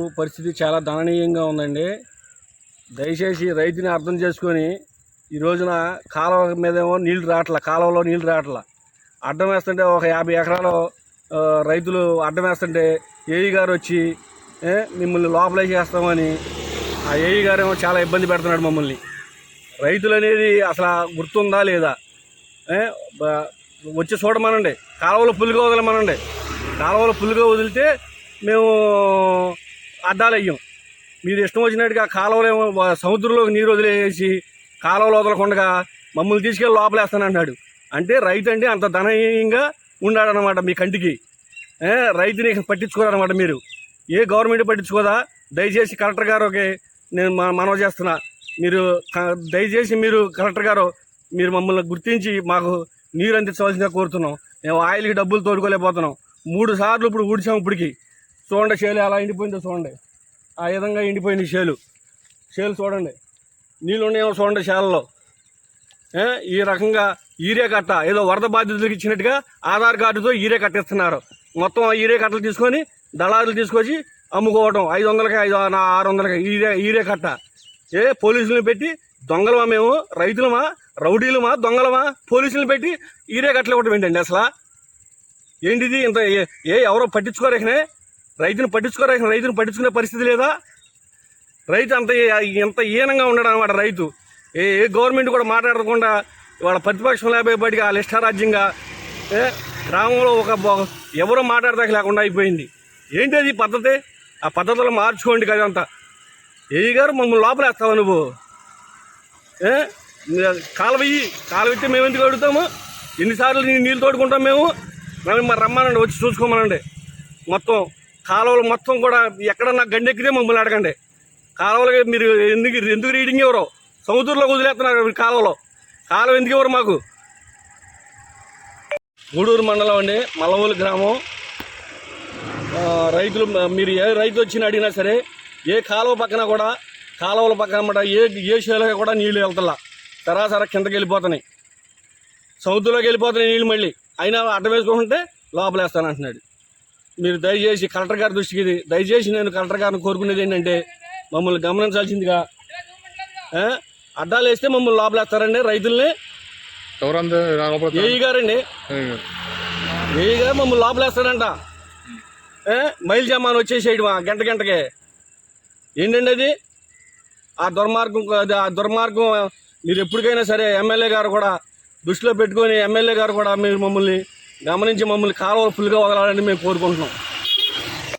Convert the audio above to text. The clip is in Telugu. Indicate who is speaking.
Speaker 1: పరిస్థితి చాలా దయనీయంగా ఉందండి. దయచేసి రైతుని అర్థం చేసుకొని ఈ రోజున కాలువ మీదేమో నీళ్ళు రావట్ల కాలువలో నీళ్ళు రావట్ల. అడ్డం వేస్తుంటే ఒక యాభై ఎకరాలు రైతులు అడ్డం వేస్తుంటే ఏఈ గారు వచ్చి మిమ్మల్ని మిమ్మల్ని లోపలేసేస్తామని ఆ ఏఈ గారేమో చాలా ఇబ్బంది పెడుతున్నాడు మమ్మల్ని. రైతులు అనేది అసలు గుర్తుందా లేదా? వచ్చి చూడమనండి. కాలువలో పుల్లుగా వదలమనండి. కాలువలో పుల్లుగా వదిలితే మేము అడ్డాలు అయ్యాం మీరు ఇష్టం వచ్చినట్టుగా కాలువలేమో సముద్రంలోకి నీరు వదిలేసి కాలువలు వదలకుండా మమ్మల్ని తీసుకెళ్ళి లోపలేస్తానన్నాడు. అంటే రైతు అంటే అంత ధనహీనంగా ఉన్నాడనమాట మీ కంటికి. రైతుని పట్టించుకోరనమాట మీరు. ఏ గవర్నమెంట్ పట్టించుకోదా? దయచేసి కలెక్టర్ గారికి నేను మ- మనవి చేస్తున్నా. మీరు దయచేసి మీరు కలెక్టర్ గారు మీరు మమ్మల్ని గుర్తించి మాకు నీరు అందించవలసిందిగా కోరుతున్నాం. మేము ఆయిల్కి డబ్బులు తోడుకోలేకపోతున్నాం. మూడు సార్లు ఇప్పుడు ఊడ్చాం ఇప్పటికి. చూడండి చేలు ఎలా ఎండిపోయిందో చూడండి. ఆ విధంగా ఎండిపోయింది షేలు. చేలు చూడండి. నీళ్ళు ఉన్నాయేమో చూడండి చేలలో ఈ రకంగా ఈరే కట్ట ఏదో వరద బాధితులకు ఇచ్చినట్టుగా ఆధార్ కార్డుతో ఈరే కట్టిస్తున్నారు. మొత్తం ఆ ఈరే కట్టలు తీసుకొని దళారులు తీసుకొచ్చి అమ్ముకోవడం ఐదు వందలకి ఐదు ఆరు వందలకి ఈరే ఈరే కట్ట. ఏ పోలీసులను పెట్టి దొంగలమా మేము? రైతులమా? రౌడీలమా? దొంగలమా? పోలీసులను పెట్టి ఈరే కట్టలు ఇవ్వటం ఏంటండి అసలు. ఏంటిది ఇంత ఏ- ఏ ఎవరో పట్టించుకోరేకనే? రైతును పట్టించుకోరా రైతును పట్టించుకునే పరిస్థితి లేదా? రైతు అంత ఎంత ఈనంగా ఉండడం అనమాట రైతు. ఏ ఏ గవర్నమెంట్ కూడా మాట్లాడకుండా వాళ్ళ ప్రతిపక్షం లేకపోయేపటికి వాళ్ళ ఇష్టారాజ్యంగా గ్రామంలో ఒక ఎవరో మాట్లాడదాక లేకుండా అయిపోయింది. ఏంటి అది పద్ధతి? ఆ పద్ధతులు మార్చుకోండి కదంతా ఏ గారు మమ్మల్ని లోపలేస్తావు నువ్వు? కాలువయ్యి కాలువెత్తే మేము ఎందుకు అడుగుతాము? ఎన్నిసార్లు నీ నీళ్ళు తోడుకుంటాం మేము మేము? మరి రమ్మానండి వచ్చి చూసుకోమనండి. మొత్తం కాలువలు మొత్తం కూడా ఎక్కడన్నా గండెక్కితే మమ్మల్ని అడగండి. కాలువలకి మీరు ఎందుకు ఎందుకు రీడింగ్ ఎవరు? సముద్రంలో వదిలేస్తున్నారు మీరు కాలువలో. కాలువ ఎందుకు ఎవరు మాకు? గూడూరు మండలం అండి మల్లవోలు గ్రామం. రైతులు మీరు ఏ రైతు వచ్చిన అడిగినా సరే ఏ కాలువ పక్కన కూడా కాలువల పక్కన అనమాట ఏ ఏ చేలో కూడా నీళ్ళు వెళ్తలా. సరాసర కిందకి వెళ్ళిపోతున్నాయి. సముద్రంలోకి వెళ్ళిపోతున్నాయి నీళ్ళు మళ్ళీ. అయినా అడ్డ వేసుకుంటే లోపలేస్తాను అంటున్నాడు మీరు దయచేసి కలెక్టర్ గారి దృష్టికి ఇది దయచేసి నేను కలెక్టర్ గారిని కోరుకునేది ఏంటంటే మమ్మల్ని గమనించాల్సిందిగా అడ్డాలు వేస్తే మమ్మల్ని లోపలేస్తారండి రైతుల్ని. ఏఈ గారండి. ఏఈ గారు. మమ్మల్ని లోపలేస్తాడంట ఏ? మైల్ జమాన్ వచ్చేసేయడం గంట గంటకే. ఏంటండి అది? ఆ దుర్మార్గం ఆ దుర్మార్గం మీరు ఎప్పటికైనా సరే ఎమ్మెల్యే గారు కూడా దృష్టిలో పెట్టుకొని ఎమ్మెల్యే గారు కూడా మీరు మమ్మల్ని గమనించి మమ్మల్ని కాలువలు ఫుల్గా వదలాలని మేము కోరుకుంటున్నాం.